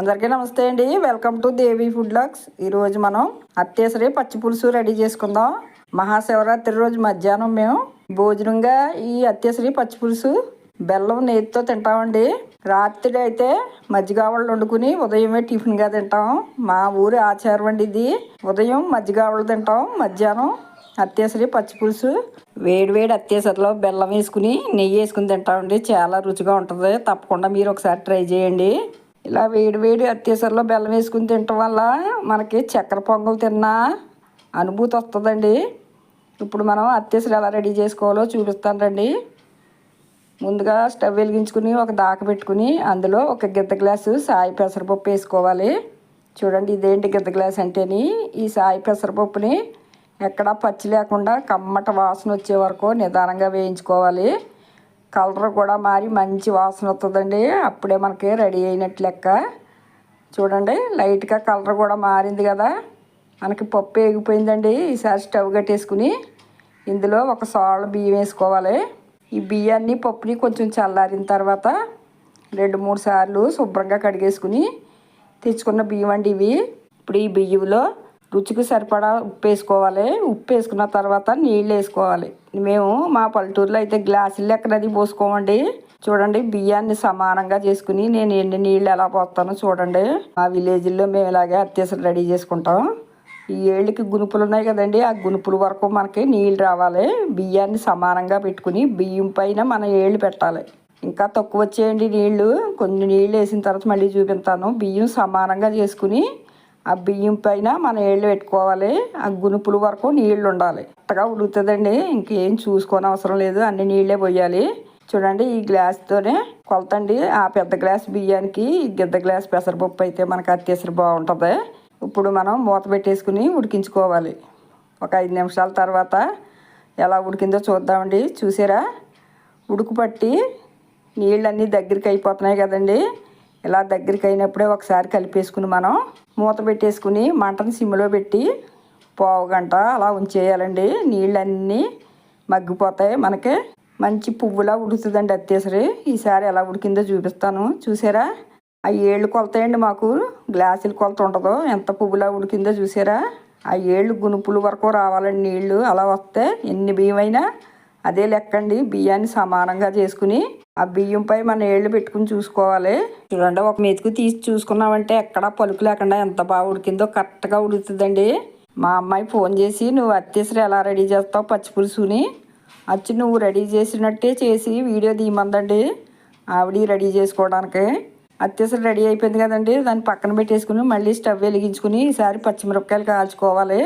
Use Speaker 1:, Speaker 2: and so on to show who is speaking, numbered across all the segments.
Speaker 1: అందరికీ నమస్తే అండి. Welcome to Devi food logs ఈరోజు మనం అత్తేసరి పచ్చి పులుసు రెడీ చేసుకుందాం. మహాశివరాత్రి రోజు మధ్యాహ్నం మేము భోజనంగా ఈ అత్తేసరి పచ్చి పులుసు బెల్లం నేతితో తింటామండి. రాత్రి అయితే మజ్జిగ వాళ్ళు వండుకుని ఉదయమే టిఫిన్గా తింటాం. మా ఊరి ఆచారం అండి ఇది. ఉదయం మజ్జిగ తింటాం. మధ్యాహ్నం అత్తేసరి పచ్చి పులుసు వేడి వేడి అత్తేసరిలో బెల్లం వేసుకుని నెయ్యి వేసుకుని తింటామండి. చాలా రుచిగా ఉంటుంది. తప్పకుండా మీరు ఒకసారి ట్రై చేయండి. ఇలా వేడి వేడి అత్యసరిలో బెల్లం వేసుకుని తినటం వల్ల మనకి చక్కెర పొంగలు తిన్నా అనుభూతి వస్తుందండి. ఇప్పుడు మనం అత్యసరి ఎలా రెడీ చేసుకోవాలో చూపిస్తాను రండి. ముందుగా స్టవ్ వెలిగించుకుని ఒక దాక పెట్టుకుని అందులో ఒక గిద్ద గ్లాసు సాయి పెసరపప్పు వేసుకోవాలి. చూడండి ఇదేంటి గిద్ద గ్లాస్ అంటేని? ఈ సాయి పెసరపప్పుని ఎక్కడా పచ్చి లేకుండా కమ్మట వాసన వచ్చే వరకు నిదానంగా వేయించుకోవాలి. కలర్ కూడా మారి మంచి వాసన వస్తుందండి. అప్పుడే మనకి రెడీ అయినట్టు లెక్క. చూడండి లైట్గా కలర్ కూడా మారింది కదా. మనకి పప్పు ఎగిపోయిందండి ఈసారి స్టవ్ కట్టేసుకుని ఇందులో ఒక సోళ్ళ బియ్యం వేసుకోవాలి. ఈ బియ్యాన్ని పప్పుని కొంచెం చల్లారిన తర్వాత రెండు మూడు సార్లు శుభ్రంగా కడిగేసుకుని తెచ్చుకున్న బియ్యం అండి ఇవి. ఇప్పుడు ఈ బియ్యంలో రుచికి సరిపడా ఉప్పు వేసుకోవాలి ఉప్పు వేసుకున్న తర్వాత నీళ్ళు వేసుకోవాలి. మేము మా పల్లెటూరులో అయితే గ్లాసులు లెక్కనది పోసుకోమండి. చూడండి బియ్యాన్ని సమానంగా చేసుకుని నేను ఎన్ని నీళ్ళు ఎలా పోస్తానో చూడండి. మా విలేజ్లో మేము ఇలాగే అత్యవసరం రెడీ చేసుకుంటాం. ఈ ఏళ్ళకి గునుపులు ఉన్నాయి కదండి ఆ గునుపుల వరకు మనకి నీళ్ళు రావాలి. బియ్యాన్ని సమానంగా పెట్టుకుని బియ్యం పైన మన ఏళ్ళు పెట్టాలి. ఇంకా తక్కువ వచ్చేయండి నీళ్ళు. కొన్ని నీళ్ళు వేసిన తర్వాత మళ్ళీ చూపిస్తాను. బియ్యం సమానంగా చేసుకుని ఆ బియ్యం పైన మనం ఏళ్ళు పెట్టుకోవాలి. ఆ గునుపుల వరకు నీళ్ళు ఉండాలి. కరెక్ట్గా ఉడుకుతుందండి. ఇంకేం చూసుకోని అవసరం లేదు. అన్ని నీళ్ళే పోయాలి. చూడండి ఈ గ్లాస్తోనే కొలతండి. ఆ పెద్ద గ్లాస్ బియ్యానికి ఈ గిద్ద గ్లాస్ పెసరపప్పు అయితే మనకు అత్యసరి బాగుంటుంది. ఇప్పుడు మనం మూత పెట్టేసుకుని ఉడికించుకోవాలి. ఒక ఐదు నిమిషాల తర్వాత ఎలా ఉడికిందో చూద్దామండి. చూసారా? ఉడుకు పట్టి నీళ్ళన్నీ దగ్గరికి అయిపోతున్నాయి కదండి. ఇలా దగ్గరికి అయినప్పుడే ఒకసారి కలిపేసుకుని మనం మూత పెట్టేసుకుని మంటను సిమ్లో పెట్టి పావు గంట అలా ఉంచేయాలండి. నీళ్ళన్నీ మగ్గిపోతాయి. మనకి మంచి పువ్వులా ఉడుతుందండి అత్తేసరి. ఈసారి ఎలా ఉడికిందో చూపిస్తాను. చూసారా? ఆ ఏళ్ళు కొలతాయండి మాకు. గ్లాసులు కొలత ఉండదు. ఎంత పువ్వులా ఉడికిందో చూసారా? ఆ ఏళ్ళు గునుపులు వరకు రావాలండి నీళ్ళు. అలా వస్తే ఎన్ని బియ్యమైనా అదే లెక్కండి. బియ్యాన్ని సమానంగా చేసుకుని ఆ బియ్యంపై మన ఏళ్ళు పెట్టుకుని చూసుకోవాలి. చూడండి ఒక మెతుకు తీసి చూసుకున్నామంటే ఎక్కడ పలుకు లేకుండా ఎంత బాగా ఉడికిందో కరెక్ట్గా ఉడుకుతుందండి. మా అమ్మాయి ఫోన్ చేసి నువ్వు అత్తేసరి ఎలా రెడీ చేస్తావు పచ్చి పులుసుని? వచ్చి నువ్వు రెడీ చేసినట్టే చేసి వీడియో తీయమందండి ఆవిడ రెడీ చేసుకోవడానికి. అత్యసరి రెడీ అయిపోయింది కదండి దాన్ని పక్కన పెట్టేసుకుని మళ్ళీ స్టవ్ వెలిగించుకుని ఈసారి పచ్చిమిరపకాయలు కాల్చుకోవాలి.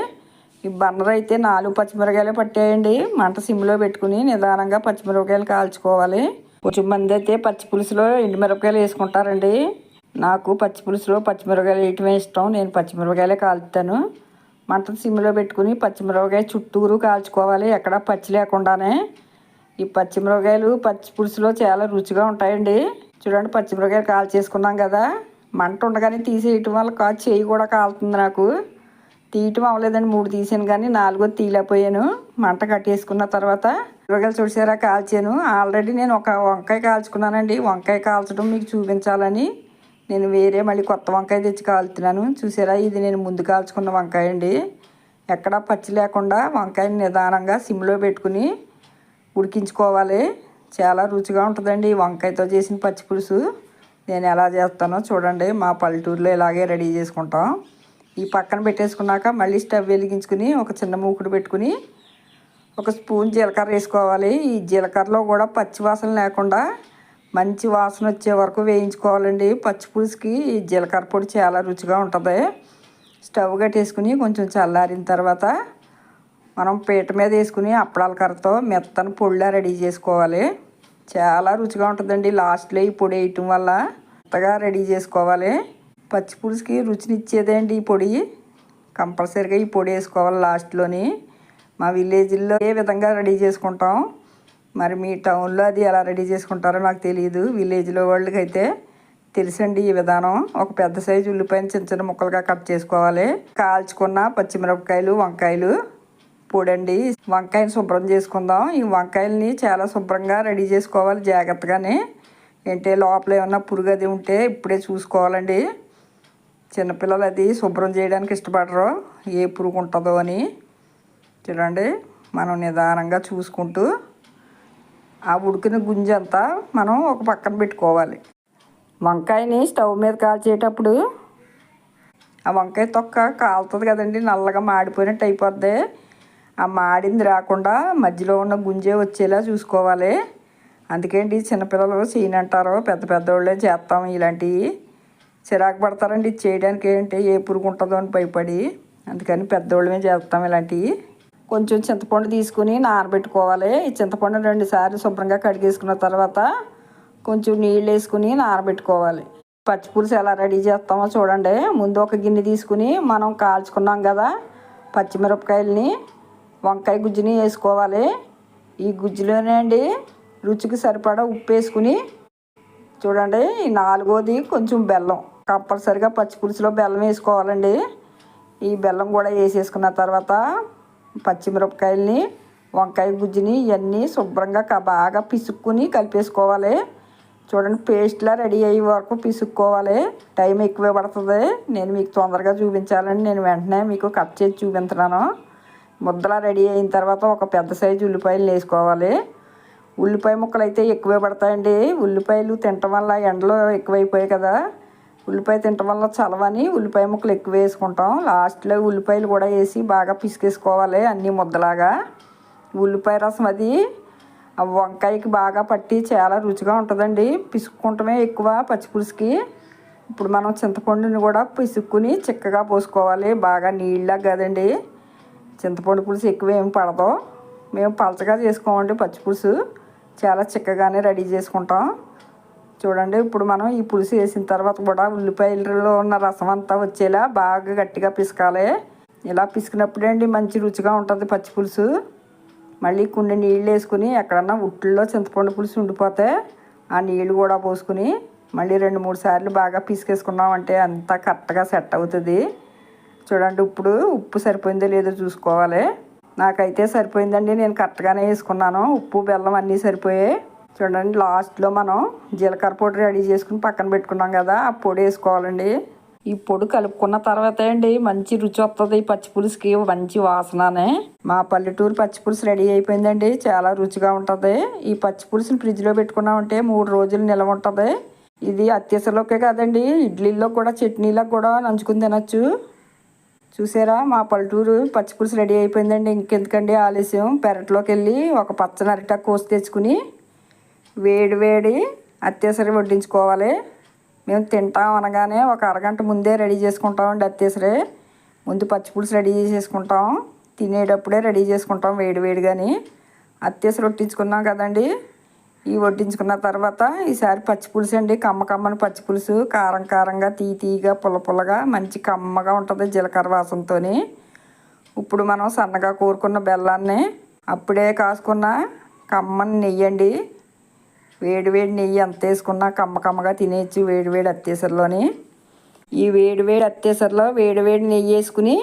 Speaker 1: ఈ బన్నర్ అయితే నాలుగు పచ్చిమిరపకాయలు పట్టేయండి మంట సిమ్లో పెట్టుకుని నిదానంగా పచ్చిమిరపకాయలు కాల్చుకోవాలి. కొంచెం అయితే పచ్చి పులుసులో ఎండుమిరపకాయలు వేసుకుంటారండి. నాకు పచ్చి పులుసులో పచ్చిమిరపకాయలు వేయటమే ఇష్టం. నేను పచ్చిమిరపకాయలే కాలుతాను మంట సిమ్లో పెట్టుకుని పచ్చిమిరపకాయ చుట్టూరు కాల్చుకోవాలి. ఎక్కడ పచ్చి లేకుండానే. ఈ పచ్చిమిరపకాయలు పచ్చి పులుసులో చాలా రుచిగా ఉంటాయండి. చూడండి పచ్చిమిరపకాయలు కాల్చేసుకున్నాం కదా. మంట ఉండగానే తీసేయటం వల్ల కాదు చేయి కూడా కాలుతుంది నాకు. తీయటం అవ్వలేదండి మూడు తీసాను కానీ నాలుగో తీయలేకపోయాను. మంట కట్టేసుకున్న తర్వాత కూరగాయలు చూసారా కాల్చాను. ఆల్రెడీ నేను ఒక వంకాయ కాల్చుకున్నానండి. వంకాయ కాల్చడం మీకు చూపించాలని. నేను వేరే మళ్ళీ కొత్త వంకాయ తెచ్చి కాలుతున్నాను చూసారా? ఇది నేను ముందు కాల్చుకున్న వంకాయ అండి. ఎక్కడా పచ్చి లేకుండా వంకాయని నిదానంగా సిమ్లో పెట్టుకుని ఉడికించుకోవాలి. చాలా రుచిగా ఉంటుందండి ఈ వంకాయతో చేసిన పచ్చి పులుసు. నేను ఎలా చేస్తానో చూడండి. మా పల్లెటూరులో ఇలాగే రెడీ చేసుకుంటాం. ఈ పక్కన పెట్టేసుకున్నాక మళ్ళీ స్టవ్ వెలిగించుకుని ఒక చిన్న మూకుడు పెట్టుకుని ఒక స్పూన్ జీలకర్ర వేసుకోవాలి. ఈ జీలకర్రలో కూడా పచ్చి వాసన లేకుండా మంచి వాసన వచ్చే వరకు వేయించుకోవాలండి. పచ్చి పులుసుకి ఈ జీలకర్ర పొడి చాలా రుచిగా ఉంటుంది. స్టవ్ కట్టేసుకుని కొంచెం చల్లారిన తర్వాత మనం పీట మీద వేసుకుని అప్పడాల కర్రతో మెత్తని పొడిలా రెడీ చేసుకోవాలి. చాలా రుచిగా ఉంటుందండి. లాస్ట్లో ఈ పొడి వేయటం వల్ల మెత్తగా రెడీ చేసుకోవాలి. పచ్చి పులుసుకి రుచినిచ్చేదే అండి ఈ పొడి? కంపల్సరీగా ఈ పొడి వేసుకోవాలి లాస్ట్లోని. మా విలేజ్లో ఏ విధంగా రెడీ చేసుకుంటాం? మరి మీ టౌన్లో అది ఎలా రెడీ చేసుకుంటారో నాకు తెలియదు విలేజ్లో వాళ్ళకి అయితే తెలుసండి ఈ విధానం. ఒక పెద్ద సైజు ఉల్లిపాయని చిన్న చిన్న ముక్కలుగా కట్ చేసుకోవాలి. కాల్చుకున్న పచ్చిమిరపకాయలు వంకాయలు పొడండి. వంకాయని శుభ్రం చేసుకుందాం. ఈ వంకాయలని చాలా శుభ్రంగా రెడీ చేసుకోవాలి జాగ్రత్తగానే. ఏంటంటే లోపల ఏమన్నా పురుగు అది ఉంటే ఇప్పుడే చూసుకోవాలండి. చిన్నపిల్లలు అది శుభ్రం చేయడానికి ఇష్టపడరు. ఏ పురుగు ఉంటుందో అని. చూడండి మనం నిదానంగా చూసుకుంటూ ఆ ఉడికిన గుంజ అంతా మనం ఒక పక్కన పెట్టుకోవాలి. వంకాయని స్టవ్ మీద కాల్చేటప్పుడు ఆ వంకాయ తొక్క కాలుతుంది కదండి నల్లగా మాడిపోయినట్టు అయిపోద్ది. ఆ మాడింది రాకుండా మధ్యలో ఉన్న గుంజే వచ్చేలా చూసుకోవాలి. అందుకేంటి చిన్నపిల్లలు సీన్ అంటారు పెద్ద పెద్దోళ్ళే చేస్తాం ఇలాంటివి. చిరాకు పడతారండి. ఇది చేయడానికి ఏంటి? ఏ పురుగు ఉంటుందో అని భయపడి. అందుకని పెద్దోళ్ళమే చేస్తాం ఇలాంటివి. కొంచెం చింతపండు తీసుకుని నానబెట్టుకోవాలి. ఈ చింతపండు రెండు సార్లు శుభ్రంగా కడిగేసుకున్న తర్వాత కొంచెం నీళ్ళు వేసుకుని నానబెట్టుకోవాలి. పచ్చిపులుసు ఎలా రెడీ చేస్తామో చూడండి. ముందు ఒక గిన్నె తీసుకుని మనం కాల్చుకున్నాం కదా పచ్చిమిరపకాయలని వంకాయ గుజ్జుని వేసుకోవాలి. ఈ గుజ్జులోనే అండి రుచికి సరిపడా ఉప్పు వేసుకుని చూడండి. ఈ నాలుగోది కొంచెం బెల్లం. కంపల్సరిగా పచ్చి పులుసులో బెల్లం వేసుకోవాలండి. ఈ బెల్లం కూడా వేసేసుకున్న తర్వాత పచ్చిమిరపకాయలని వంకాయ గుజ్జుని ఇవన్నీ శుభ్రంగా బాగా పిసుక్కుని కలిపేసుకోవాలి. చూడండి పేస్ట్లా రెడీ అయ్యే వరకు పిసుక్కోవాలి. టైం ఎక్కువ పడుతుంది. నేను మీకు తొందరగా చూపించాలని నేను వెంటనే మీకు కట్ చేసి చూపించున్నాను ముద్దలా రెడీ అయిన తర్వాత ఒక పెద్ద సైజు ఉల్లిపాయలు వేసుకోవాలి. ఉల్లిపాయ ముక్కలు అయితే ఎక్కువే పడతాయండి. ఉల్లిపాయలు తినటం వల్ల ఎండలో ఎక్కువైపోయాయి కదా. ఉల్లిపాయ తినటం వల్ల చలవని ఉల్లిపాయ ముక్కలు ఎక్కువ వేసుకుంటాం. లాస్ట్లో ఉల్లిపాయలు కూడా వేసి బాగా పిసికేసుకోవాలి అన్నీ ముద్దలాగా. ఉల్లిపాయ రసం అది వంకాయకి బాగా పట్టి చాలా రుచిగా ఉంటుందండి. పిసుక్కుంటమే ఎక్కువ పచ్చిపులుసుకి ఇప్పుడు మనం చింతపండుని కూడా పిసుక్కుని చిక్కగా పోసుకోవాలి. బాగా నీళ్ళ కదండి. చింతపండు పులుసు ఎక్కువ ఏం పడదు. మేము పలచగా చేసుకోమండి పచ్చిపులుసు చాలా చిక్కగానే రెడీ చేసుకుంటాం. చూడండి. ఇప్పుడు మనం ఈ పులుసు వేసిన తర్వాత కూడా ఉల్లిపాయలలో ఉన్న రసం అంతా వచ్చేలా బాగా గట్టిగా పిసకాలి. ఇలా పిసికినప్పుడే అండి మంచి రుచిగా ఉంటుంది పచ్చి పులుసు. మళ్ళీ కొన్ని నీళ్ళు వేసుకుని ఎక్కడన్నా ఉట్టుల్లో చింతపండు పులుసు ఉండిపోతే ఆ నీళ్ళు కూడా పోసుకుని మళ్ళీ రెండు మూడు సార్లు బాగా పిసికేసుకున్నామంటే అంతా కరెక్ట్గా సెట్ అవుతుంది. చూడండి ఇప్పుడు ఉప్పు సరిపోయిందో లేదో చూసుకోవాలి. నాకైతే సరిపోయిందండి. నేను కరెక్ట్గానే వేసుకున్నాను. ఉప్పు బెల్లం అన్నీ సరిపోయాయి. చూడండి లాస్ట్లో మనం జీలకర్ర పొడి రెడీ చేసుకుని పక్కన పెట్టుకున్నాం కదా ఆ పొడి వేసుకోవాలండి. ఈ పొడి కలుపుకున్న తర్వాత అండి మంచి రుచి వస్తుంది ఈ పచ్చిపులుసుకి మంచి వాసననే. మా పల్లెటూరు పచ్చిపులుసు రెడీ అయిపోయిందండి చాలా రుచిగా ఉంటుంది. ఈ పచ్చిపులుసుని ఫ్రిడ్జ్లో పెట్టుకున్నామంటే మూడు రోజులు నిల్వ ఉంటుంది. ఇది అత్యసలోకే కాదండి ఇడ్లీలో కూడా చట్నీలకు కూడా నంచుకుని తినచ్చు. చూసారా మా పల్లెటూరు పచ్చిపులుసు రెడీ అయిపోయిందండి. ఇంకెందుకండి ఆలస్యం? పెరట్లోకి వెళ్ళి ఒక పచ్చని అరిటాకు కోసి తెచ్చుకుని వేడి వేడి అత్యసరి వడ్డించుకోవాలి. మేము తింటాం అనగానే ఒక అరగంట ముందే రెడీ చేసుకుంటామండి అత్యసరే ముందు పచ్చిపులుసు రెడీ చేసేసుకుంటాం. తినేటప్పుడే రెడీ చేసుకుంటాం వేడి వేడిగాని. అత్యసరి వడ్డించుకున్నాం కదండి. ఈ వడ్డించుకున్న తర్వాత ఈసారి పచ్చిపులుసు అండి. కమ్మ కమ్మని పచ్చిపులుసు కారం కారంగా తీ తీగా పుల్ల పుల్లగా మంచి కమ్మగా ఉంటుంది జీలకర్ర వాసనతో ఇప్పుడు మనం సన్నగా కోరుకున్న బెల్లాన్ని అప్పుడే కాసుకున్న కమ్మని నెయ్యండి. వేడివేడి నెయ్యి ఎంత వేసుకున్నా కమ్మ కమ్మగా తినేయచ్చు వేడివేడి వేడి ఈ వేడివేడి వేడి అత్తేసరిలో నెయ్యి వేసుకుని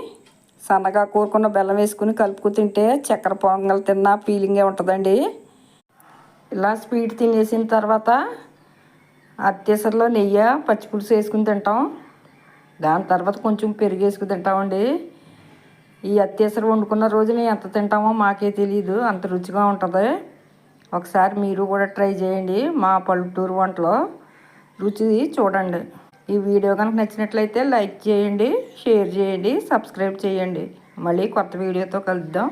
Speaker 1: సన్నగా కూరుకున్న బెల్లం వేసుకుని కలుపుకు తింటే చక్కెర పొంగలు తిన్న ఫీలింగే ఉంటుందండి. ఇలా స్వీట్ తినేసిన తర్వాత అత్యసరిలో నెయ్యి పచ్చిపులుసు వేసుకుని తింటాం. దాని తర్వాత కొంచెం పెరుగు వేసుకుని తింటామండి. ఈ అత్యసరి వండుకున్న రోజున ఎంత తింటామో మాకే తెలియదు అంత రుచిగా ఉంటుంది. ఒకసారి మీరు కూడా ట్రై చేయండి మా పల్లెటూరు వంటలో. రుచి చూడండి. ఈ వీడియో కనుక నచ్చినట్లయితే లైక్ చేయండి షేర్ చేయండి సబ్స్క్రైబ్ చేయండి. మళ్ళీ కొత్త వీడియోతో కలుద్దాం.